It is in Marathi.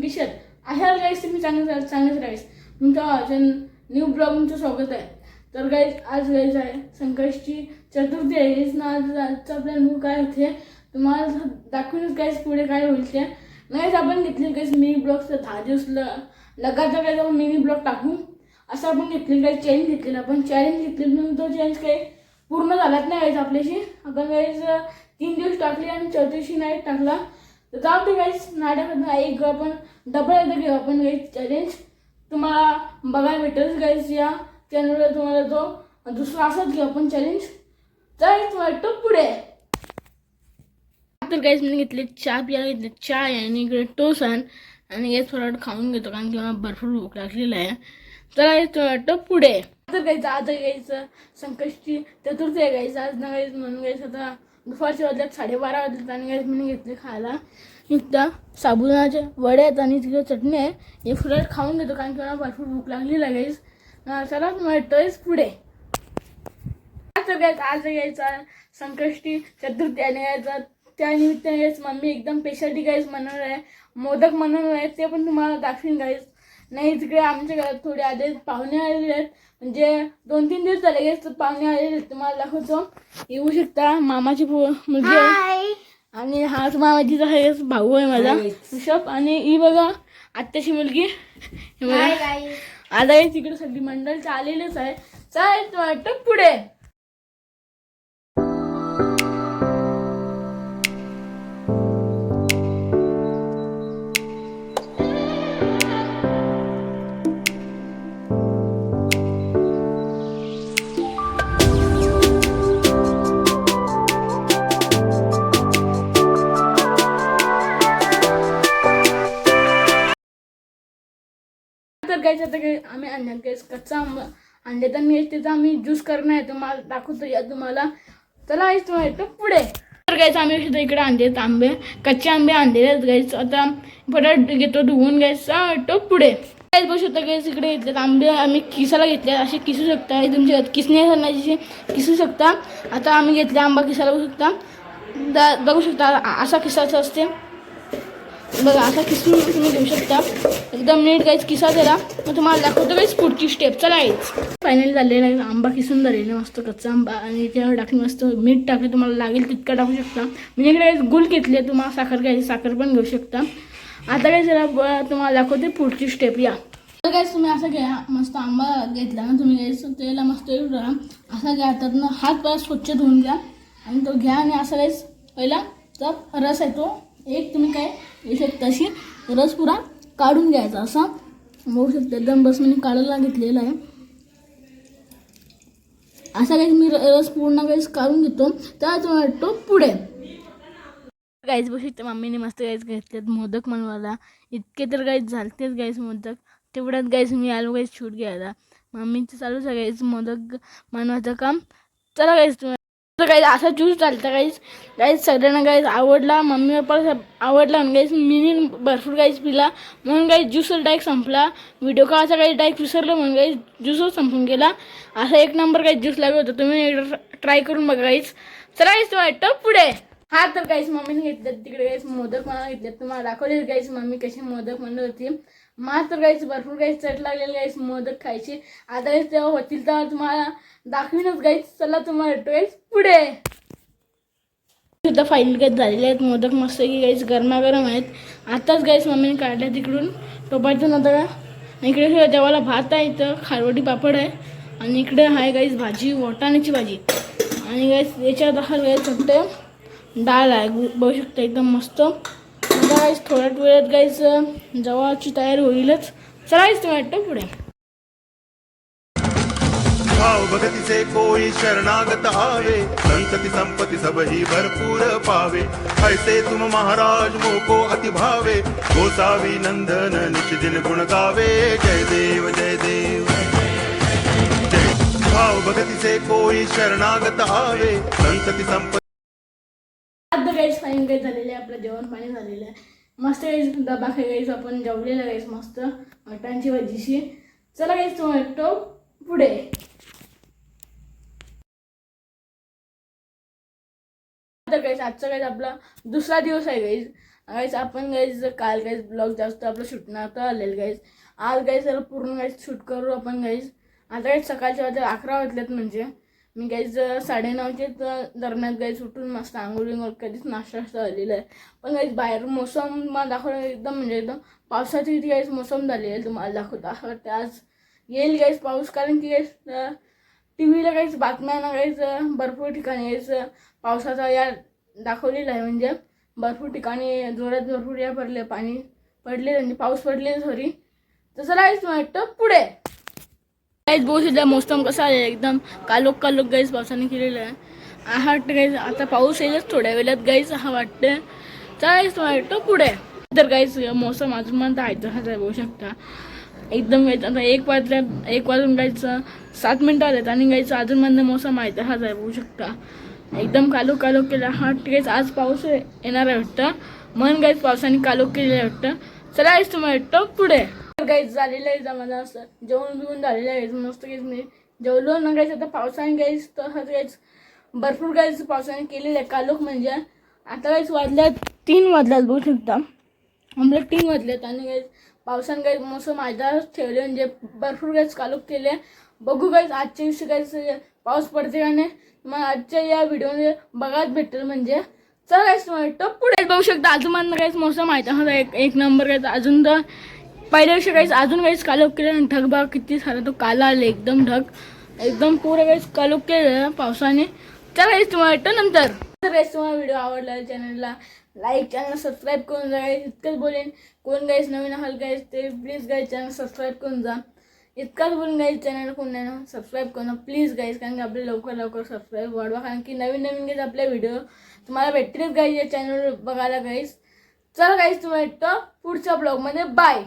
कशी आहेत अशा गाईस तुम्ही चांगले चांगलेच राहीस तुमच्या माझ्या न्यू ब्लॉग तुमचं स्वागत आहे. तर गाईज आज गाईज आहे संकष्टी चतुर्थी आहे. हेच ना आज आजचा आपल्या मूळ काय होते तुम्हाला दाखवूनच गाईस पुढे काय होईल ते. नाहीच आपण घेतले गाईज मिनी ब्लॉग तर दहा दिवस ल लगातार काय आपण मिनी ब्लॉग टाकू. असं आपण घेतलेलं काही चॅलेंज घेतलेलं. आपण चॅलेंज घेतलेलं म्हणून तो चॅलेंज काही पूर्ण झालाच नाही गाईज आपल्याशी. आपण गाईज तीन दिवस टाकले आणि चौथ्याशी नाही टाकला. तर जाऊ दे गाईस नाटक एक आपण डबल एकदा घेऊ आपण गाईस चॅलेंज तुम्हाला बघायला भेटेल गाईज या चॅनलवर तुम्हाला तो दुसरा असाच घेऊ आपण चॅलेंज तर तुम्हाला तो पुढे. तर गाईस मी घेतले चहा प्यायला घेतले चहा आहे आणि इकडे टोस आणि हे थोडा खाऊन घेतो कारण की मला भरपूर भूक लागलेला आहे. तर हे तो वाटतो पुढे. तर गायचं आता गायचं संकष्टी चतुर्थी आहे गायचं आज ना गायचं म्हणून गायचं आता दुपारच्या वाजल्यात साडेबारा वाजल्यात आणि मी घेतले खायला. नुसता साबुदाण्याचे वडे आहेत आणि तिकडे चटणी आहे. हे फुलट खाऊन घेतो कारण की मला भरपूर भूक लागली लगेच चला मिळतोयच पुढे. सगळ्यात आज यायचा संकष्टी चतुर्थी आणि यायचा त्यानिमित्त निमित्ताने मम्मी एकदम पेशल्टी गाईस म्हणणार आहे. मोदक म्हणणार आहे ते पण तुम्हाला दाखवीन गाईस नाही तिकडे आमच्या घरात थोडे आधे पाहुणे आलेले आहेत. म्हणजे दोन तीन दिवस झाले तर पाहुणे आलेले आहेत. तुम्हाला दाखवतो. येऊ शकता. मामाची मुलगी आहे. आणि हा मामाजीचा हे भाऊ आहे माझा. ऋषभ. आणि ही बघा आत्याची मुलगी. हे बघा. आता हे तिकडे सगळी मंडळ आलेलेच आहे. चालेल वाटतं पुढे. तर काय आता काही आम्ही आणण्यात काही कच्चा आंबा. आणले तर मी त्याचा आम्ही ज्यूस करणार आहे तुम्हाला दाखवतो या तुम्हाला. चला हेच तुम्हाला येतो पुढे. तर गायच आम्ही सुद्धा इकडे आणले आंबे. कच्चे आंबे आणलेले आहेत गायच आता फटाफट घेतो धुवून घ्यायचा वाटतो पुढे. काय बघू शकता गायच इकडे घेतलेत आंबे आम्ही किसाला घेतले असे किसू शकता. तुमच्या किसणे करण्याचे किसू शकता. आता आम्ही घेतले आंबा किसाला बघू शकता. दा बघू शकता असा किसाचा असते. बघा असा किसून तुम्ही घेऊ शकता. एकदम नीट गाईच किसा त्याला मग तुम्हाला दाखवतो गाईच पुढची स्टेप चला आहेच फायनली झालेला आहे आंबा किसून झालेला मस्त कच्चा आंबा. आणि त्यावर टाकून मस्त मीठ टाकले तुम्हाला लागेल तितका टाकू शकता. मी इकडे गुल घेतले तुम्हाला साखर घ्यायची साखर पण घेऊ शकता. आता काय जरा तुम्हाला दाखवते पुढची स्टेप या. तर काय तुम्ही असं घ्या मस्त आंबा घेतला ना तुम्ही घ्यायचं त्याला मस्त असा घ्या त्यातनं हात पाय स्वच्छ धुवून घ्या. आणि तो घ्या आणि असं काहीच पहिला तर रस आहे तो. एक तुम्ही काय येऊ शकता अशी रस पुरा काढून घ्यायचा. असा बघू शकता. एकदम बस मी काढायला घेतलेला आहे. असा काही मी र- रस पूर्ण वेळेस काढून घेतो. त्याच वाटतो पुढे. गाईज बघू शकता मम्मीने मस्त गाईज घेतलेत मोदक बनवायला इतके तर गाईज झालतेच गाईज मोदक. तेवढ्यात गाईज मी आलो गाईज शूट घ्यायला. मम्मीचं चालूच आहे गाईज मोदक बनवायचं काम. चला गाईज तुम्ही. तर काही असा ज्यूस चालतं काहीच काहीच सगळ्यांना काहीच आवडला मम्मी पप्पा आवडला म्हणून काहीच मिनी भरपूर काहीच पिला. म्हणून काही ज्यूस डायरेक्ट संपला. व्हिडिओ काळाचा काही डायरेक्ट विसरलं म्हणून काही ज्यूसच संपून गेला. असा एक नंबर काही ज्यूस लागत होता. तुम्ही एकदा ट्राय करून बघा काहीच चला काहीच वाटतं पुढे. हा तर काहीच मम्मीने घेतले तिकडे काहीच मोदक मला घेतले तुम्हाला दाखवले काहीच मम्मी कशी मोदक म्हणत होती. मला तर काहीच भरपूर काही चट लागलेले काहीच मोदक खायचे. आता काहीच तेव्हा होतील तेव्हा तुम्हाला दाखवीनच गाईस चला तुम्हाला गाईच पुढे. सुद्धा फाईल गत झालेले आहेत. मोदक मस्त की गाईच गरमागरम आहेत. आताच गाईस मम्मीने काढल्या तिकडून टोपायचं नव्हतं का इकडे देवाला जेवायला भात आहे इथं. खारवटी पापड आहे. आणि इकडे आहे गाईस भाजी वाटाण्याची भाजी. आणि गाईस याच्यात हा गाईच फक्त डाळ आहे. गु- बघू शकता एकदम मस्त. गाईज थोड्याच वेळात गाईज जवळची तयारी होईलच. चला तुम्ही वाटतं पुढे. भाव भगतीचे कोळी शरणागत आवे संतती संपती सबही भरपूर पावे. ऐसे तुम महाराज मोको अति भावे गोसावी नंदन निशिदिन गुण गावे. जय देव जय देव जय भाव भगतीचे कोळी शरणागत आवे संतती संपत्ती काही झालेलं आहे आपलं जेवण पाणी झालेलं आहे. मस्त गाईस डबा खाई काहीच आपण जेवलेलं गाईस मस्त. मटणची भाजीशी. चला गाईस तो वाटतो पुढे. तर गाईस आजचा गाईस आपला दुसरा दिवस आहे गाईस गाईस आपण गाईस काल गाईस ब्लॉग जास्त आपलं शूटणार तर आलेलं गाईस आज गाईस पूर्ण गाईस शूट करू आपण गाईस आता गाईस सकाळच्या वाजता अकरा वाजल्यात म्हणजे. मी गाईज साडेनऊच्या दरम्यान गाईज उठून मस्त आंघोळी कधीच नाश्ता झालेला आहे. पण गाईज बाहेर मोसम मला दाखवलं एकदम म्हणजे एकदम पावसाची किती गाईज मोसम झालेली आहे तुम्हाला दाखवता. असं वाटतं आज येईल गाईज पाऊस कारण की गाईज टी व्हीला काहीच बातम्या ना काहीच भरपूर ठिकाणी यायचं पावसाचा या दाखवलेला आहे. म्हणजे भरपूर ठिकाणी जोरात भरपूर या पडले पाणी पडले म्हणजे पाऊस पडले सॉरी तसं राहायच वाटतं पुढे. काहीच बहुत सध्या मोसम कसा आहे एकदम कालोक कालोक गाईज पावसाने केलेलं आहे हा। वाटतं गाईज आता पाऊस येईलच थोड्या वेळात गाईज हा वाटतं चालायच वाटतं पुढे तर गाईज मोसम अजून म्हणता आहे तसाच आहे बघू शकता एकदम गाईच आता एक वाजल्या एक वाजून गायचं सात मिनटं आलेत आणि गायचं अजून म्हणणं मोसम आहे तसाच आहे बघू शकता एकदम कालोख कालोख केला हा गाईज आज पाऊस येणार आहे वाटतं मन गाईच पावसाने कालोख केलेलं वाटतं चला गाईच तुम्हाला वाटतं पुढे गाईच झालेलं आहे जमाना असं. जेवण बिवून झालेलं आहे मस्त काहीच नाही. जेवलो ना गाईच आता पावसाने गाईच तर गाईच भरपूर गाईज पावसाने केलेलं आहे. कालोख म्हणजे आता गाईच वाजल्यात तीन वाजल्यात बघू शकता आम्हाला तीन वाजल्यात आणि काही पावसाने गाईज मस्त माझ्याच ठेवले म्हणजे भरपूर काही कालोख केले. बघू काही आजच्या दिवशी काही पाऊस पडते का नाही? मग आजच्या या व्हिडिओमध्ये बघायच भेटेल म्हणजे. चला काहीच वाटतं पुढे बघू शकता. अजून मला काहीच मोसम माहिती हा एक एक नंबर काहीच अजून तर पहिल्या दिवशी काहीच अजून काहीच कालोख केलं आणि ढग किती झाला तो काला आले एकदम ढग. एकदम पूर्ण काहीच कालोख केलं पावसाने. चला काहीच तुम्हाला वाटतं नंतर. तर काहीच तुम्हाला व्हिडिओ आवडला चॅनलला लाईक चॅनल सबस्क्राईब करून जा guys. इतकंच बोलेन. कोण गाईस नवीन हल गाईस ते प्लीज गाईज चॅनल सबस्क्राईब करून जा. इतकाच बोलून गाईस चॅनल कोण नाही ना सबस्क्राईब करून प्लीज गाईस कारण की आपले लवकर लवकर सबस्क्राईब वाढवा. कारण की नवीन नवीन गाईज आपले व्हिडिओ तुम्हाला भेटतीलच गाईज या चॅनलवर बघायला गाईस चला गाईस तुम्हाला भेटतं पुढच्या ब्लॉगमध्ये बाय